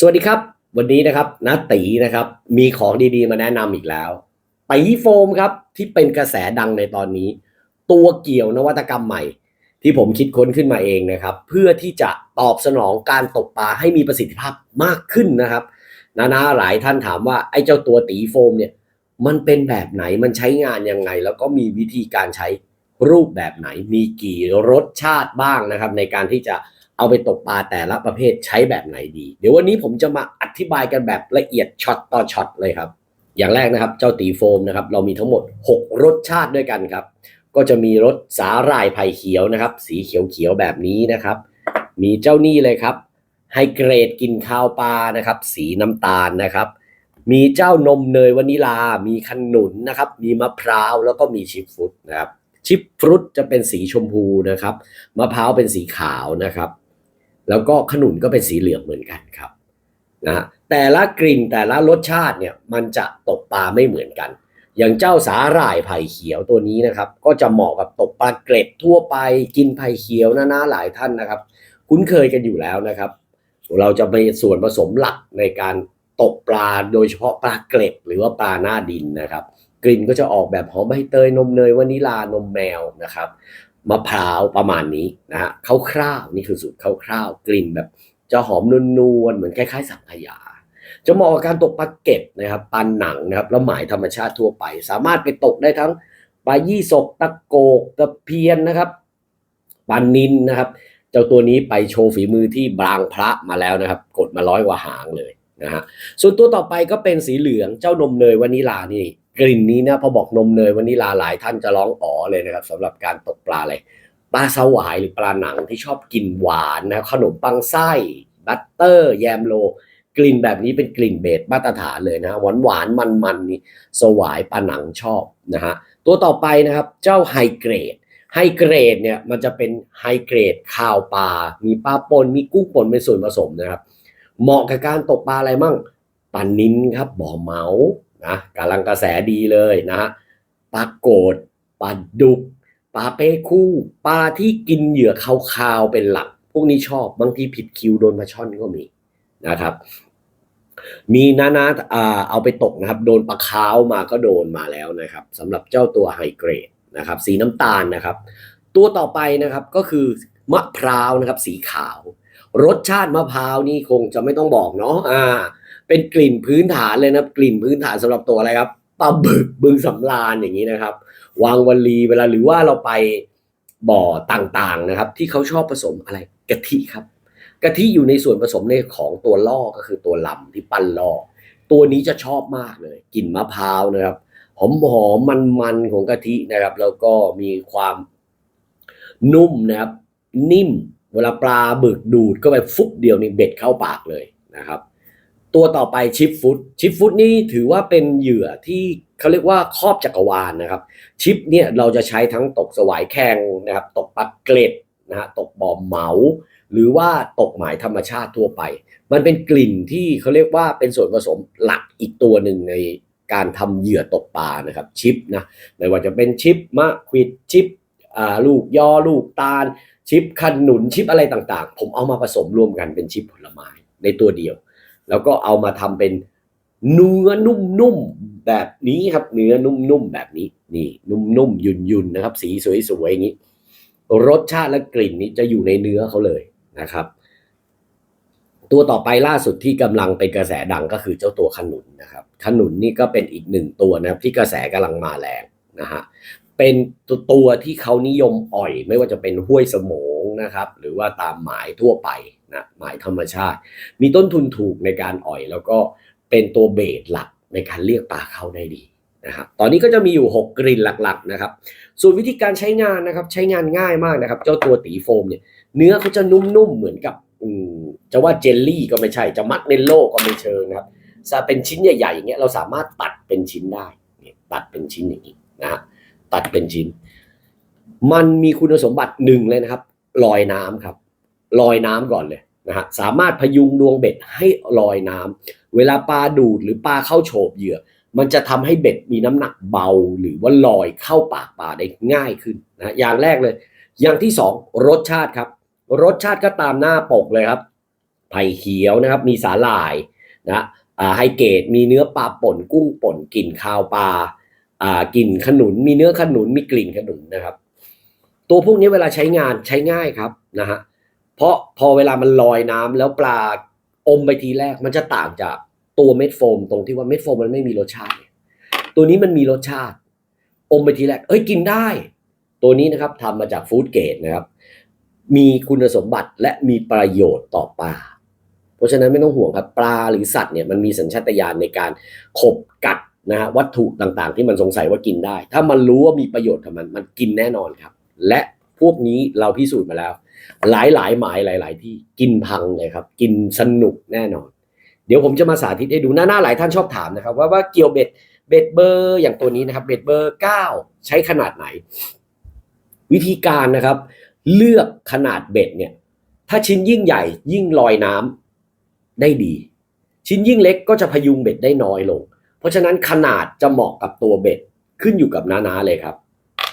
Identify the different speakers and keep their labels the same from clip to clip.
Speaker 1: สวัสดีครับ วันนี้นะครับนาตีนะครับ มีของดีๆ มาแนะนำอีกแล้วตีโฟมครับที่เป็นกระแสดังในตอนนี้ ตัวเกี่ยวนวัตกรรมใหม่ ที่ผมคิดค้นขึ้นมาเองนะครับ เพื่อที่จะตอบสนองการตกปลาให้มีประสิทธิภาพมากขึ้นนะครับนานาหลายท่านถามว่าไอ้เจ้าตัวตีโฟมเนี่ย มันเป็นแบบไหนมันใช้งานยังไง แล้วก็มีวิธีการใช้รูปแบบไหน มีกี่รสชาติบ้างนะครับ ในการที่จะ เอาไปตกปลาแต่ละประเภทใช้แบบไหนดี เดี๋ยววันนี้ผมจะมาอธิบายกันแบบละเอียดช็อตต่อช็อตเลยครับ อย่างแรกนะครับเจ้าตีโฟมนะครับเรามีทั้งหมด 6 รสชาติด้วยกันครับ ก็จะมีรสสาหร่ายไผ่เขียวนะครับ สีเขียวๆแบบนี้นะครับ มีเจ้านี่เลยครับไฮเกรดกินข้าวปลานะครับ สีน้ำตาลนะครับ มีเจ้านมเนยวานิลา มีขนุนนะครับ มีมะพร้าวแล้วก็มีชิปฟรุตนะครับชิปฟรุตจะเป็นสีชมพูนะครับ มะพร้าวเป็นสีขาวนะครับ แล้วก็ขนุนก็เป็นสีเหลืองเหมือนกันครับนะฮะแต่ละกลิ่นแต่ละรสชาติเนี่ยมันจะตกปลาไม่เหมือนกัน อย่างเจ้าสาหร่ายไผ่เขียวตัวนี้นะครับ ก็จะเหมาะกับตกปลาเกร็ดทั่วไปกินไผ่เขียวนะนะหลายท่านนะครับ คุ้นเคยกันอยู่แล้วนะครับ เราจะมีส่วนผสมหลักในการตกปลาโดยเฉพาะปลาเกล็ดหรือว่าปลาหน้าดินนะครับ กลิ่นก็จะออกแบบหอมใบเตยนมเนยวานิลานมแมวนะครับ มะพร้าวประมาณนี้นะฮะคร่าวๆนี่คือสูตรคร่าวๆกลิ่นแบบจะหอมนวลๆเหมือนคล้ายๆสังขยา จะเหมาะกับการตกปลาเก็ดนะครับปลาหนังนะครับแล้วหมายธรรมชาติทั่วไป สามารถไปตกได้ทั้งปลายี่สกตะโกกตะเพียนนะครับปลานินนะครับ เจ้าตัวนี้ไปโชว์ฝีมือที่บางพระมาแล้วนะครับ กดมาร้อยกว่าหางเลยนะฮะส่วนตัวต่อไปก็เป็นสีเหลืองเจ้านมเนยวานิลานี่ กลิ่นนี้นะพอบอกนมเนยวานิลาหลายท่านจะร้องอ๋อเลยนะครับสำหรับการตกปลาอะไรปลาสวายหรือปลาหนังที่ชอบกินหวานนะขนมปังไส้บัตเตอร์ แยมโล กลิ่นแบบนี้เป็นกลิ่นเบสมาตรฐานเลยนะหวานหวานมันมันนี่สวายปลาหนังชอบนะฮะตัวต่อไปนะครับเจ้าไฮเกรดไฮเกรดเนี่ยมันจะเป็นไฮเกรดข้าวปลา มีปลาปนมีกุ้งปนเป็นส่วนผสมนะครับ เหมาะกับการตกปลาอะไรมั่งปลานิ้นครับบ่อเมา นะกำลังกระแสดีเลยนะปลาโกดปลาดุกปลาเป้คู่ปลาที่กินเหยื่อคาวๆเป็นหลัก พวกนี้ชอบบางทีผิดคิวโดนปลาช่อนก็มีนะครับ มีนานาอ่าเอาไปตกนะครับ โดนปลาคาวมาก็โดนมาแล้วนะครับสำหรับเจ้าตัวไฮเกรดนะครับสีน้ำตาลนะครับ ตัวต่อไปนะครับก็คือมะพร้าวนะครับสีขาว รสชาติมะพร้าวนี่คงจะไม่ต้องบอกเนาะอ่า เป็นกลิ่นพื้นฐานเลยนะกลิ่นพื้นฐานสำหรับตัวอะไรครับปลาบึกบึงสำราญอย่างนี้นะครับ วางวลีเวลาหรือว่าเราไปบ่อต่างๆนะครับ ที่เขาชอบผสมอะไรกะทิครับกะทิอยู่ในส่วนผสมในของตัวล่อก็คือตัวลำที่ปั้นล่อตัวนี้จะชอบมากเลยกลิ่นมะพร้าวนะครับหอมหอมมันมันๆของกะทินะครับ แล้วก็มีความนุ่มนะครับ นิ่ม เวลาปลาบึกดูดก็ไปฟุบเดียวนี่เบ็ดเข้าปากเลยนะครับ ตัวต่อไปชิปฟุตชิปฟุตนี่ถือว่าเป็นเหยื่อที่เขาเรียกว่าครอบจักรวาลนะครับ ชิปเนี่ยเราจะใช้ทั้งตกสวายแข่งนะครับ ตกปลาเกล็ดนะฮะตกบ่อเหมา หรือว่าตกหมายธรรมชาติทั่วไป มันเป็นกลิ่นที่เขาเรียกว่าเป็นส่วนผสมหลักอีกตัวหนึ่งในการทำเหยื่อตกปลานะครับชิปนะไม่ว่าจะเป็นชิปมะขวิดชิปลูกยอลูกตาล ชิปขนุนชิปอะไรต่างๆ ผมเอามาผสมรวมกันเป็นชิปผลไม้ในตัวเดียว แล้วก็เอามาทำเป็นเนื้อนุ่มๆแบบนี้ครับ เนื้อนุ่มๆแบบนี้ นี่นุ่มๆยุ่นๆนะครับ สีสวยๆอย่างนี้ รสชาติและกลิ่นนี้จะอยู่ในเนื้อเขาเลยนะครับ ตัวต่อไปล่าสุดที่กำลังเป็นกระแสดังก็คือเจ้าตัวขนุนนะครับ ขนุนนี่ก็เป็นอีกหนึ่งตัวนะครับที่กระแสกำลังมาแรงนะฮะเป็นตัวตัวที่เขานิยมอ่อย ไม่ว่าจะเป็นห้วยสมงนะครับ หรือว่าตามหมายทั่วไป นะหมายธรรมชาติ มีต้นทุนถูกในการอ่อย แล้วก็เป็นตัวเบสหลักในการเรียกปลาเข้าได้ดีนะครับตอนนี้ก็จะมีอยู่ 6กลิ่นหลักๆนะครับ ส่วนวิธีการใช้งานนะครับ ใช้งานง่ายมากนะครับ เจ้าตัวตีโฟมเนี่ย เนื้อเขาจะนุ่มๆ เหมือนกับจะว่าเจลลี่ก็ไม่ใช่ จะมัดเมลโล่ก็ไม่เชิงนะครับจะเป็นชิ้นใหญ่ๆ อย่างเงี้ย เราสามารถตัดเป็นชิ้นได้ ตัดเป็นชิ้นอย่างนี้นะฮะ ตัดเป็นชิ้น มันมีคุณสมบัติหนึ่งเลยนะครับ ลอยน้ำครับ ลอยน้ำก่อนเลย นะฮะสามารถพยุงดวงเบ็ดให้ลอยน้ำเวลาปลาดูดหรือปลาเข้าโฉบเหยื่อ มันจะทำให้เบ็ดมีน้ำหนักเบาหรือว่าลอยเข้าปากปลาได้ง่ายขึ้นนะอย่างแรกเลย อย่างที่สองรสชาติครับ รสชาติก็ตามหน้าปกเลยครับไผ่เขียวนะครับมีสาหร่ายนะอ่าไฮเกตมีเนื้อปลาป่นกุ้งป่นกลิ่นคาวปลาอ่ากลิ่นขนุน มีเนื้อขนุนมีกลิ่นขนุนนะครับ ตัวพวกนี้เวลาใช้งานใช้ง่ายครับนะฮะ เพราะพอเวลามันลอยน้ำแล้วปลาอมไปทีแรกมันจะต่างจากตัวเม็ดโฟม ตรงที่ว่าเม็ดโฟมมันไม่มีรสชาติ ตัวนี้มันมีรสชาติ อมไปทีแรก เอ้ยกินได้ ตัวนี้นะครับทำมาจากฟู้ดเกรดนะครับ มีคุณสมบัติและมีประโยชน์ต่อปลาเพราะฉะนั้นไม่ต้องห่วงครับปลาหรือสัตว์เนี่ยมันมีสัญชาตญาณในการขบกัดนะฮะวัตถุต่างๆ ที่มันสงสัยว่ากินได้ ถ้ามันรู้ว่ามีประโยชน์กับมันมันกินแน่นอนครับ และพวกนี้เราพิสูจน์มาแล้ว หลายหลายหมายหลาย ๆ ที่กินพังเลยครับ กินสนุกแน่นอน เดี๋ยวผมจะมาสาธิตให้ดูหน้าหน้าหลายท่านชอบถามนะครับ ว่าว่าเกี่ยวเบ็ดเบ็ดเบอร์อย่างตัวนี้นะครับเบ็ดเบอร์9ใช้ขนาดไหน วิธีการนะครับ เลือกขนาดเบ็ดเนี่ย ถ้าชิ้นยิ่งใหญ่ยิ่งลอยน้ำได้ดี ชิ้นยิ่งเล็กก็จะพยุงเบ็ดได้น้อยลง เพราะฉะนั้นขนาดจะเหมาะกับตัวเบ็ดขึ้นอยู่กับนานาเลยครับ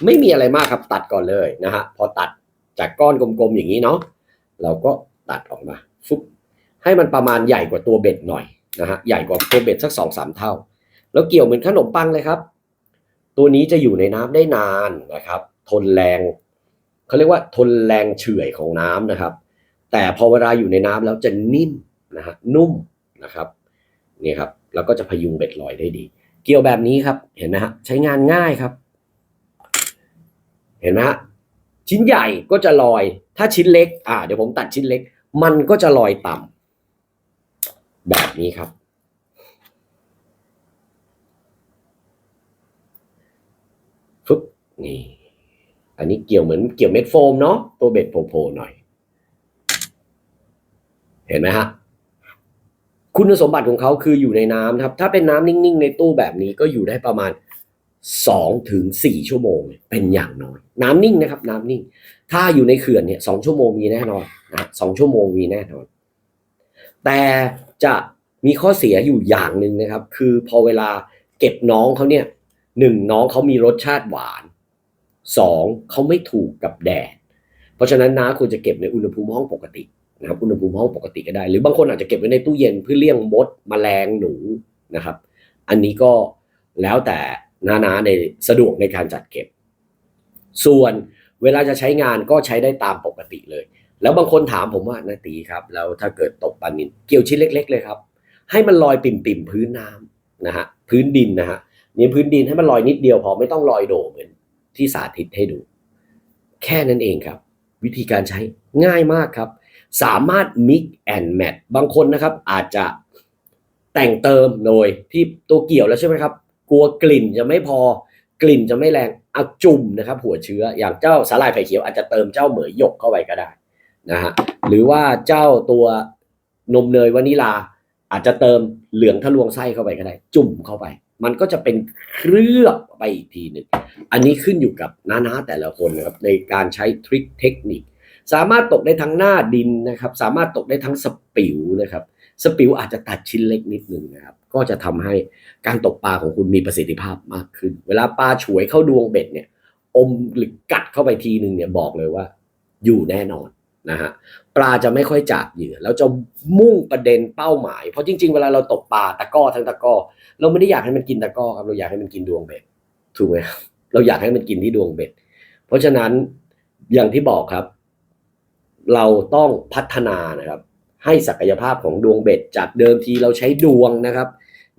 Speaker 1: ไม่มีอะไรมากครับตัดก่อนเลยนะฮะพอตัด จากก้อนกลมๆอย่างนี้เนาะเราก็ตัดออกมาฟุบให้มันประมาณใหญ่กว่าตัวเบ็ดหน่อยนะฮะใหญ่กว่าตัวเบ็ดสักสองสามเท่า แล้วเกี่ยวเหมือนขนมปังเลยครับ ตัวนี้จะอยู่ในน้ำได้นานนะครับ ทนแรงเขาเรียกว่าทนแรงเฉื่อยของน้ำนะครับ แต่พอเวลาอยู่ในน้ำแล้วจะนิ่มนะฮะนุ่มนะครับนี่ครับแล้วก็จะพยุงเบ็ดลอยได้ดี เกี่ยวแบบนี้ครับเห็นไหมฮะใช้งานง่ายครับ เห็นไหมฮะ ชิ้นใหญ่ก็จะลอย ถ้าชิ้นเล็ก อ่า เดี๋ยวผมตัดชิ้นเล็ก มันก็จะลอยต่ำแบบนี้ครับ ฟึบนี่ อันนี้เกี่ยวเหมือนเกี่ยวเม็ดโฟมเนาะ ตัวเบ็ดโผล่หน่อย เห็นไหมฮะ คุณสมบัติของเขาคืออยู่ในน้ำครับ ถ้าเป็นน้ำนิ่งๆ ในตู้แบบนี้ก็อยู่ได้ประมาณ สองถึงสี่ชั่วโมงเป็นอย่างน้อยน้ำนิ่งนะครับ น้ำนิ่ง ถ้าอยู่ในเขื่อนเนี่ยสองชั่วโมงมีแน่นอนนะสองชั่วโมงมีแน่นอน แต่จะมีข้อเสียอยู่อย่างหนึ่งนะครับ คือพอเวลาเก็บน้องเขาเนี่ยหนึ่งน้องเขามีรสชาติหวานสองเขาไม่ถูกกับแดด เพราะฉะนั้นน้าควรจะเก็บในอุณหภูมิห้องปกตินะครับอุณหภูมิห้องปกติก็ได้ หรือบางคนอาจจะเก็บไว้ในตู้เย็นเพื่อเลี่ยงมดแมลงหนูนะครับ อันนี้ก็แล้วแต่ นานาในสะดวกในการจัดเก็บ ส่วนเวลาจะใช้งานก็ใช้ได้ตามปกติเลย แล้วบางคนถามผมว่านาตีครับ แล้วถ้าเกิดตกปลานินเกี่ยวชิ้นเล็ก ๆ เลยครับ ให้มันลอยปิ่มๆพื้นน้ำนะฮะพื้นดินนะฮะนี่พื้นดินให้มันลอยนิดเดียวพอไม่ต้องลอยโดดเหมือนที่สาธิตให้ดู แค่นั้นเองครับ วิธีการใช้ง่ายมากครับ สามารถ mix and match บางคนนะครับอาจจะแต่งเติมโดยที่ตัวเกี่ยวแล้วใช่ไหมครับ กลัวกลิ่นจะไม่พอกลิ่นจะไม่แรงเอาจุ่มนะครับ หัวเชื้ออย่างเจ้าสาหร่ายไผ่เขียวอาจจะเติมเจ้าเหมยหยกเข้าไปก็ได้นะฮะหรือว่าเจ้าตัวนมเนยวานิลา อาจจะเติมเหลืองทะลวงไส้เข้าไปก็ได้ จุ่มเข้าไป มันก็จะเป็นเคลือบไปอีกทีหนึ่งอันนี้ขึ้นอยู่กับน้าๆแต่ละคนนะครับในการใช้ทริคเทคนิค สามารถตกได้ทั้งหน้าดินนะครับ สามารถตกได้ทั้งสปิวนะครับ สปิวอาจจะตัดชิ้นเล็กนิดหนึ่งนะครับ ก็จะทำให้การตกปลาของคุณมีประสิทธิภาพมากขึ้น เวลาปลาฉวยเข้าดวงเบ็ดเนี่ยอมหรือกัดเข้าไปทีหนึ่งเนี่ยบอกเลยว่า อยู่แน่นอนนะฮะปลาจะไม่ค่อยจับเหยื่อแล้วจะมุ่งประเด็นเป้าหมาย เพราะจริง ๆ เวลาเราตกปลาตะก้อทั้งตะก้อเราไม่ได้อยากให้มันกินตะก้อครับเราอยากให้มันกินดวงเบ็ดถูกไหมเราอยากให้มันกินที่ดวงเบ็ด เพราะฉะนั้นอย่างที่บอกครับ เราต้องพัฒนานะครับ ให้ศักยภาพของดวงเบ็ด จากเดิมทีเราใช้ดวงนะครับ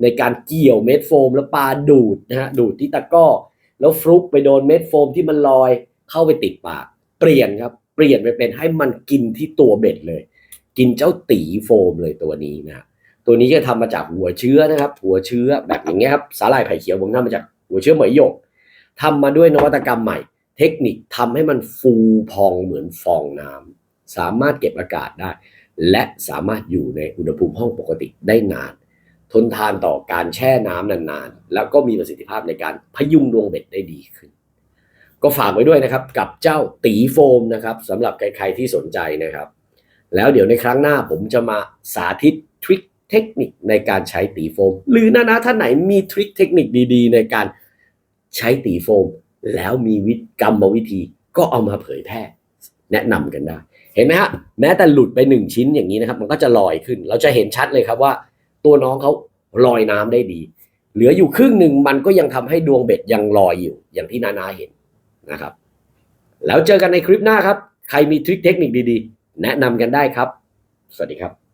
Speaker 1: ในการเกี่ยวเม็ดโฟม แล้วปลาดูดนะฮะดูดที่ตะก้อ แล้วฟลุกไปโดนเม็ดโฟมที่มันลอยเข้าไปติดปาก เปลี่ยนครับ เปลี่ยนไปเป็นให้มันกินที่ตัวเบ็ดเลย กินเจ้าตีโฟมเลยตัวนี้นะฮะตัวนี้จะทำมาจากหัวเชื้อนะครับ หัวเชื้อแบบอย่างเงี้ยครับสาหร่ายไผ่เขียวผมทำมาจากหัวเชื้อเหมยหยกทำมาด้วยนวัตกรรมใหม่ เทคนิคทำให้มันฟูพองเหมือนฟองน้ำสามารถเก็บอากาศได้ และสามารถอยู่ในอุณหภูมิห้องปกติได้นาน ทนทานต่อการแช่น้ำนานๆ แล้วก็มีประสิทธิภาพในการพยุงดวงเบ็ดได้ดีขึ้น ก็ฝากไว้ด้วยนะครับกับเจ้าตีโฟมนะครับสำหรับใครๆที่สนใจนะครับ แล้วเดี๋ยวในครั้งหน้าผมจะมาสาธิตทริคเทคนิคในการใช้ตีโฟม หรือนานาท่านไหนมีทริคเทคนิคดีๆ ในการใช้ตีโฟม แล้วมีวิธกรรมวิธีก็เอามาเผยแพร่แนะนำกันได้ เห็นไหมฮะแม้แต่หลุดไปหนึ่งชิ้นอย่างนี้นะครับ มันก็จะลอยขึ้น เราจะเห็นชัดเลยครับว่า ตัวน้องเขาลอยน้ำได้ดี เหลืออยู่ครึ่งหนึ่งมันก็ยังทำให้ดวงเบ็ดยังลอยอยู่ อย่างที่นานาเห็นนะครับ แล้วเจอกันในคลิปหน้าครับ ใครมีทริคเทคนิคดีๆ แนะนำกันได้ครับ สวัสดีครับ